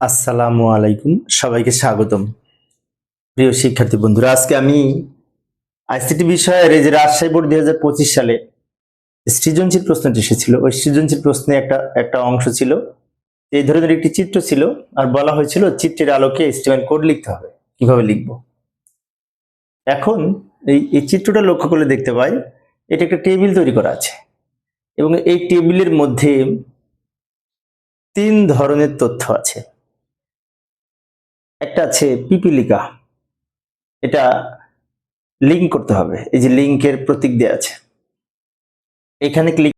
আসসালামু আলাইকুম। সবাইকে স্বাগতম। প্রিয় শিক্ষার্থী বন্ধুরা, আজকে আমি আইসিটি বিষয়ের এই যে রাজশাহী বোর্ড দুই হাজার পঁচিশ সালে সৃজনশীল প্রশ্নটি এসেছিল। ওই সৃজনশীল প্রশ্নে একটা একটা অংশ ছিল। এই ধরনের একটি চিত্র ছিল আর বলা হয়েছিল চিত্রের আলোকে এস্টিমেট কোড লিখতে হবে। কীভাবে লিখব? এখন এই এই চিত্রটা লক্ষ্য করলে দেখতে পাই, এটা একটা টেবিল তৈরি করা আছে এবং এই টেবিলের মধ্যে তিন ধরনের তথ্য আছে। একটা আছে পিপিলিকা। এটা লিঙ্ক করতে হবে। এই যে লিঙ্কের প্রতীক দেওয়া আছে। এখানে ক্লিক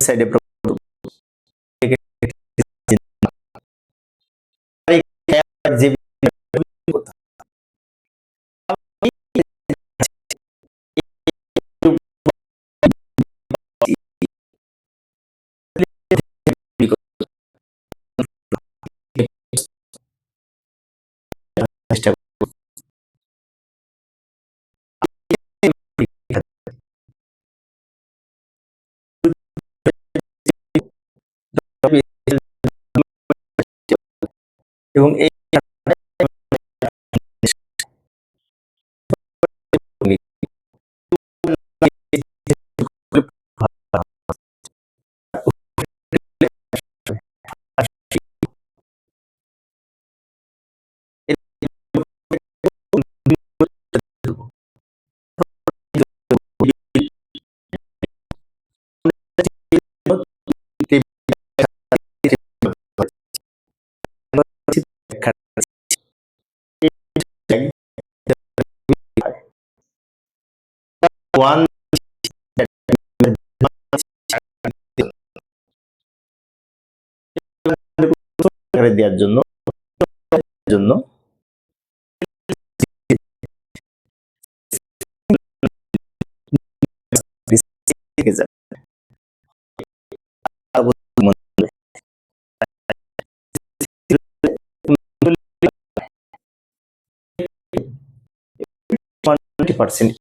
সাইডে চেষ্টা করব। এবং এই ওয়ান দেওয়ার জন্য জন্য। পার্সেন্ট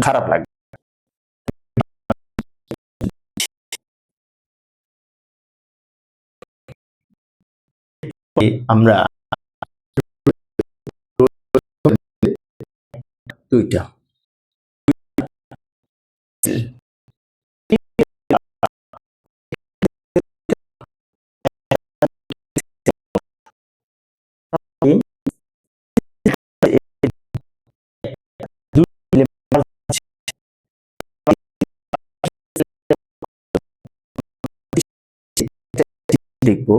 খারাপ আমরা দুইটা দেখব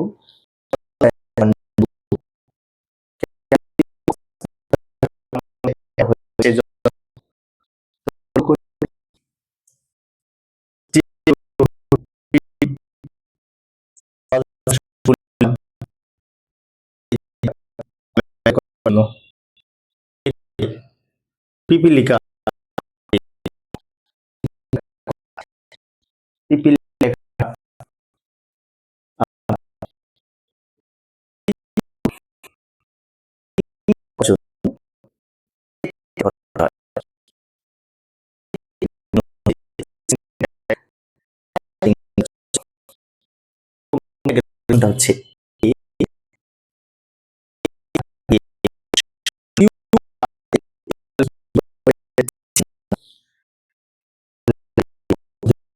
পিপিলিকা। পিপিলিকা হচ্ছে।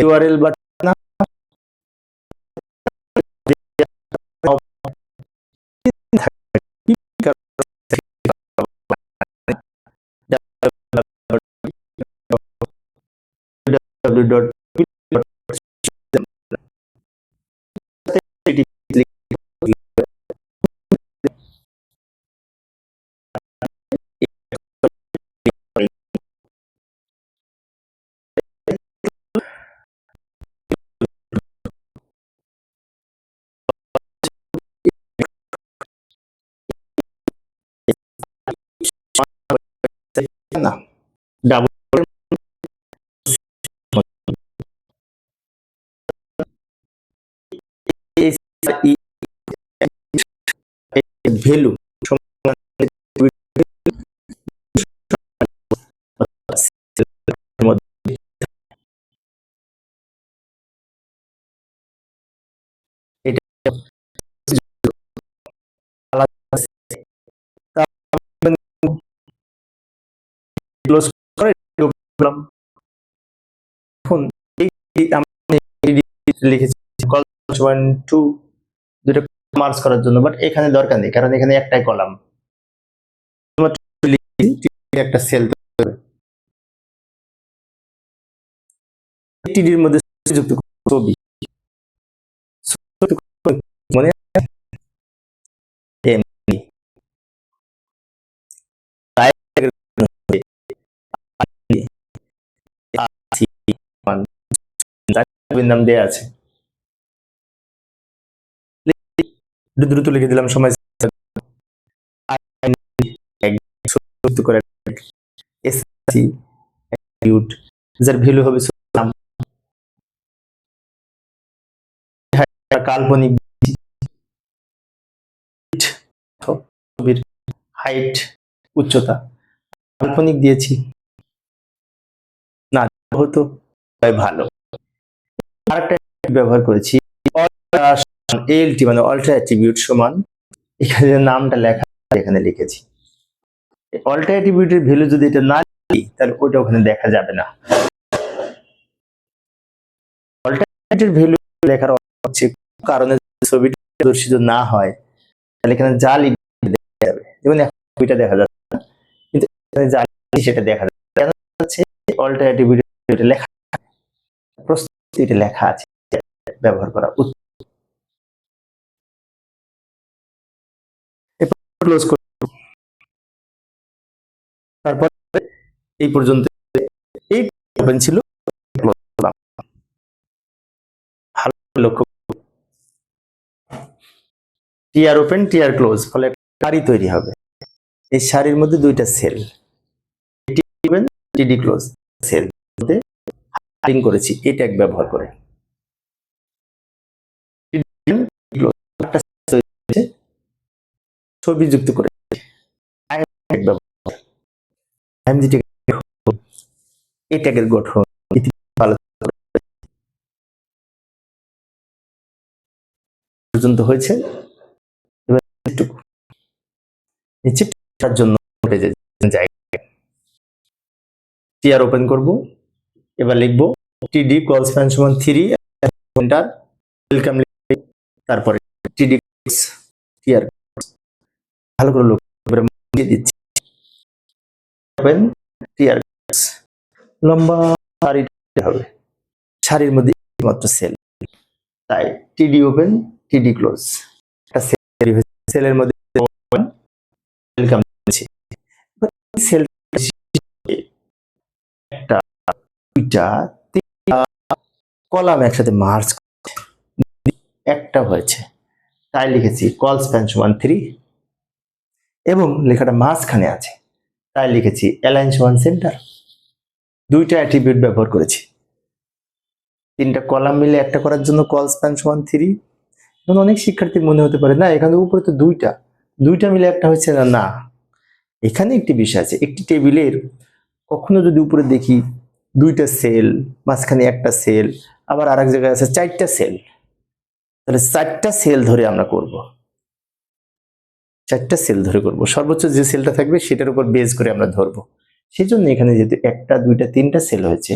URL button www না। ভ্যালু। ক্লোজ করে ঢুকলাম এখন এই আমি লিখেছি কল ওয়ান টু দুটো মার্চ করার জন্য বাট এখানে দরকার নেই, কারণ এখানে একটাই কলাম একটা সেল টিডির মধ্যে যুক্ত ছবি। মনে আছে? এমনি। তাই- আছি, মান- তার নাম দেয়া আছে। দ্রুত লিখে দিলাম, সময় যার ভ্যালু হবে কাল্পনিক ছবির হাইট উচ্চতা। কাল্পনিক দিয়েছি। না হতো ভালো। আরেকটা ব্যবহার করেছি এলটি মানে অল্ট্রা অ্যাট্রিবিউট সমান। এখানে নামটা লেখা এখানে লিখেছি। অল্ট্রা অ্যাট্রিবিউটের ভ্যালু যদি এটা না লিখি তাহলে ওইটা ওখানে দেখা যাবে না। অল্ট্রা ভ্যালু লেখার হচ্ছে কারণে ছবিটা প্রদর্শিত না হয়, তাহলে এখানে যা লিখবে দেখা যাবে। যেমন ছবিটা দেখা যাচ্ছে। না কিন্তু এখানে যা লিখি সেটা দেখা যাবে কেন হচ্ছে লেখা প্রস্তুতি এটা লেখা আছে, ব্যবহার করা ক্লোজ তারপর এই পর্যন্ত এই ছিল। টিআর ওপেন টিআর ক্লোজ ফলে সারি তৈরি হবে। এই সারির মধ্যে দুইটা সেল টিডি ক্লোজ সেল হাইডিং করেছি, এটা এক ব্যবহার করে। ছবি যুক্ত করে। এই ট্যাগের। পর্যন্ত হয়েছে। এবার জন্য জায়গা টিআর ওপেন করব। এবার লিখব টিডি কল স্প্যান সমান থ্রি এন্টার ওয়েলকাম তারপরে টিডি ভালো করে লোক দিচ্ছি। টিআর লম্বা সারি হবে। সারির মধ্যে মাত্র সেল তাই টিডি ওপেন টিডি ক্লোজ সেলের মধ্যে ওয়েলকাম সেল একটা দুইটা কলাম একসাথে মার্চ একটা হয়েছে। তাই লিখেছি কল স্প্যান সমান থ্রি এবং লেখাটা মাঝখানে আছে। তাই লিখেছি অ্যালাইন্স ওয়ান সেন্টার দুইটা অ্যাট্রিবিউট ব্যবহার করেছি। তিনটা কলাম মিলে একটা করার জন্য কল স্প্যান সমান থ্রি এখন অনেক শিক্ষার্থীর মনে হতে পারে, না, এখানে উপরে তো দুইটা। দুইটা মিলে একটা হয়েছে না? না। এখানে একটি বিষয় আছে, একটি টেবিলের কখনো যদি উপরে দেখি দুইটা সেল মাঝখানে একটা সেল আবার আরেক জায়গায় আছে চারটা সেল তাহলে চারটা সেল ধরে আমরা করব। চারটা সেল ধরে করব। সর্বোচ্চ যে সেলটা থাকবে সেটার উপর বেস করে আমরা ধরবো। সেই জন্য এখানে যেহেতু একটা, দুইটা, তিনটা সেল হয়েছে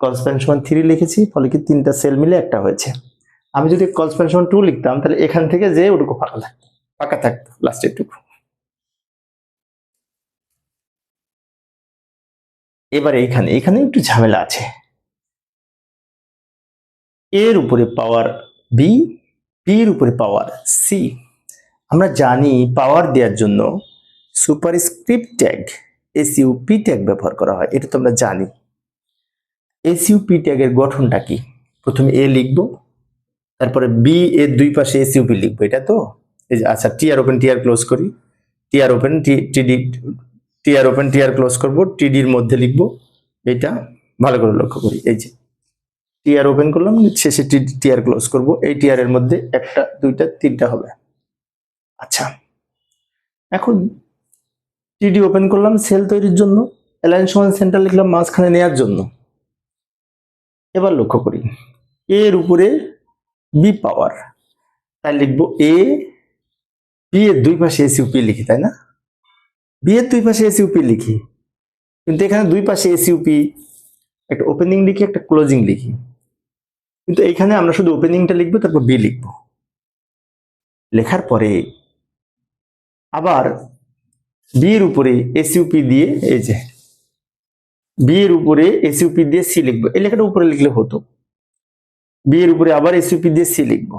কলস্প্যান সমান থ্রি লিখেছি, ফলে কি তিনটা সেল মিলে একটা হয়েছে। আমি যদি কলস্প্যান সমান টু লিখতাম, তাহলে এখান থেকে যে ওটুকু ফাঁকা থাকতো ফাঁকা থাকতো লাস্টের টুকু। এবার এইখানে, এখানে একটু ঝামেলা আছে। এর উপরে পাওয়ার বি বি এর উপরে পাওয়ার সি আমরা জানি পাওয়ার দেওয়ার জন্য সুপারস্ক্রিপ্ট ট্যাগ এসইউপি ট্যাগ ব্যবহার করা হয়। এটা তো আমরা জানি। এসইউপি ট্যাগের গঠনটা কি? প্রথমে এ লিখব, তারপরে বি এর দুই পাশে এসইউপি লিখব, এটা তো? আচ্ছা টিআর ওপেন টিআর ক্লোজ করি। TR open T TD TR open TR close করব টিডির মধ্যে লিখব এটা ভালো করে লক্ষ্য করি, এই যে। টিআর ওপেন করলাম, শেষে টিআর ক্লোজ করব, এই টিআর এর মধ্যে একটা, দুইটা, তিনটা হবে। আচ্ছা এখন টিডি ওপেন করলাম সেল তৈরির জন্য অ্যালাইন সমান সেন্টার লিখলাম মাঝখানে নেয়ার জন্য। এবার লক্ষ্য করি এর উপরে বি পাওয়ার তাই লিখব এ বি এর দুই পাশে এসইউপি লিখি, তাই না? বি এর দুই পাশে এসইউপি লিখি। কিন্তু এখানে দুই পাশে এসইউপি একটা ওপেনিং লিখি, একটা ক্লোজিং লিখি। কিন্তু এখানে আমরা শুধু ওপেনিংটা লিখব, তারপর বি লিখব। লেখার পরে আবার বিয়ের উপরে এসইউপি দিয়ে, এই যে বিয়ের উপরে এসইউপি দিয়ে সি লিখব। এই লেখাটা উপরে লিখলে হতো। বিয়ের উপরে আবার এসইউপি দিয়ে সি লিখব।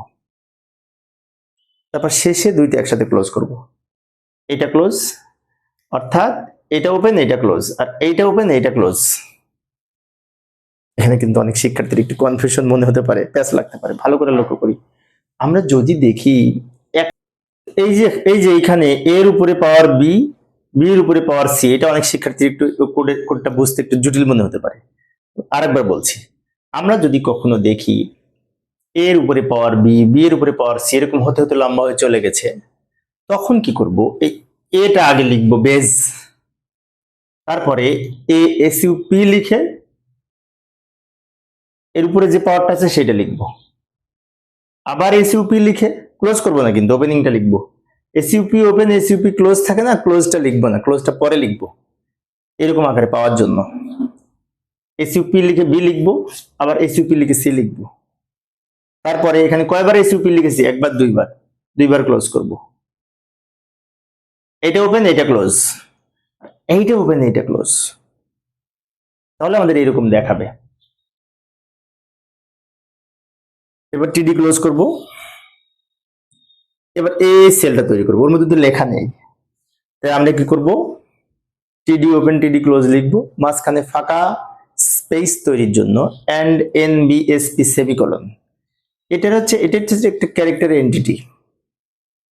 তারপর শেষে দুইটা একসাথে ক্লোজ করব। এটা ক্লোজ অর্থাৎ এটা ওপেন এটা ক্লোজ আর এইটা ওপেন এইটা ক্লোজ এখানে কিন্তু অনেক শিক্ষার্থীর একটু কনফিউশন মনে হতে পারে, প্যাচ লাগতে পারে, ভালো করে লক্ষ্য করি। আমরা যদি দেখি এই যে এই যে এইখানে এর উপরে পাওয়ার বি বি এর উপরে পাওয়ার সি এটা অনেক শিক্ষার্থীর একটু কোডে কোডটা বুঝতে একটু জটিল মনে হতে পারে। আরেকবার বলছি, আমরা যদি কখনো দেখি এর উপরে পাওয়ার বি বি এর উপরে পাওয়ার সি এরকম হতে হতে লম্বা হয়ে চলে গেছে, তখন কি করব? এই এটা আগে লিখব বেজ তারপরে এ এসইউ পি লিখে এর উপরে যে পাওয়ারটা আছে সেটা লিখব। আবার এসইউপি লিখে ক্লোজ করব না কিন্তু ওপেনিংটা লিখব। এসইউপি ওপেন এসইউপি ক্লোজ থাকে না ক্লোজটা লিখব না ক্লোজটা পরে লিখব। এরকম আকারে পাওয়ার জন্য। এসইউপি লিখে বি লিখব, আবার এসইউপি লিখে সি লিখব। তারপরে এখানে কয়বার এসইউপি লিখেছি? একবার, দুইবার। দুইবার ক্লোজ করব। এটা ওপেন এটা ক্লোজ এইটা ওপেন এইটা ক্লোজ তাহলে আমাদের এরকম দেখাবে। এবার টিডি ক্লোজ করব। এবার এই সেলটা তৈরি করব। ওর মধ্যে তো লেখা নেই। তাই আমরা কি করব? টিডি ওপেন টিডি ক্লোজ লিখব। মাঝখানে ফাঁকা স্পেস তৈরির জন্য and N B S P semicolon এটার হচ্ছে এটা হচ্ছে একটা ক্যারেক্টার এন্টিটি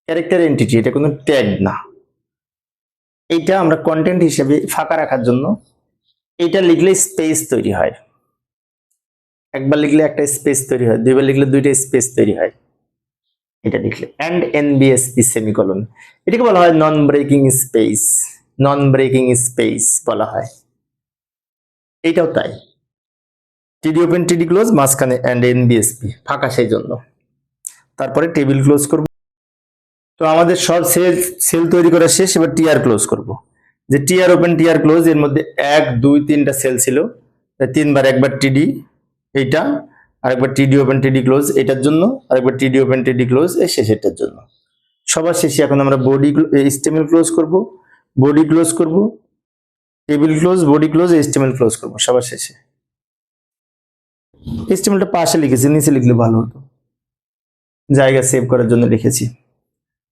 ক্যারেক্টার এন্টিটি এটা কোনো ট্যাগ না। এইটা আমরা কন্টেন্ট হিসেবে ফাঁকা রাখার জন্য এটা লিখলে স্পেস তৈরি হয়। একবার লিখলে একটা স্পেস তৈরি হয়, দুইবার লিখলে দুইটা স্পেস তৈরি হয়। এটা লিখলে। অ্যান্ড এনবিএসপি সেমিকলন এটাকে বলা হয় non breaking space non breaking space বলা হয়। এইটাও তাই। টিডি ওপেন টিডি ক্লোজ মাঝখানে অ্যান্ড এনবিএসপি ফাঁকা সেই জন্য তারপরে টেবিল ক্লোজ করব। তো আমাদের সব সেল সেল তৈরি করা শেষ, এবার টিআর ক্লোজ করব। যে টিআর ওপেন টিআর ক্লোজ, এর মধ্যে এক, দুই, তিনটা সেল ছিল। তিনবার, একবার টিডি এইটা, আরেকবার টিডি ওপেন টিডি ক্লোজ, এটার জন্য, আরেকবার টিডি ওপেন টিডি ক্লোজ, এই শেষেরটার জন্য। সবার শেষে এখন আমরা বডি স্টেমেল ক্লোজ করব, বডি ক্লোজ করব, table close, body close HTML close করব, সবার শেষে। স্টেমেলটা পাশে লিখেছি, নিচে লিখলে ভালো হতো। জায়গা সেভ করার জন্য লিখেছি।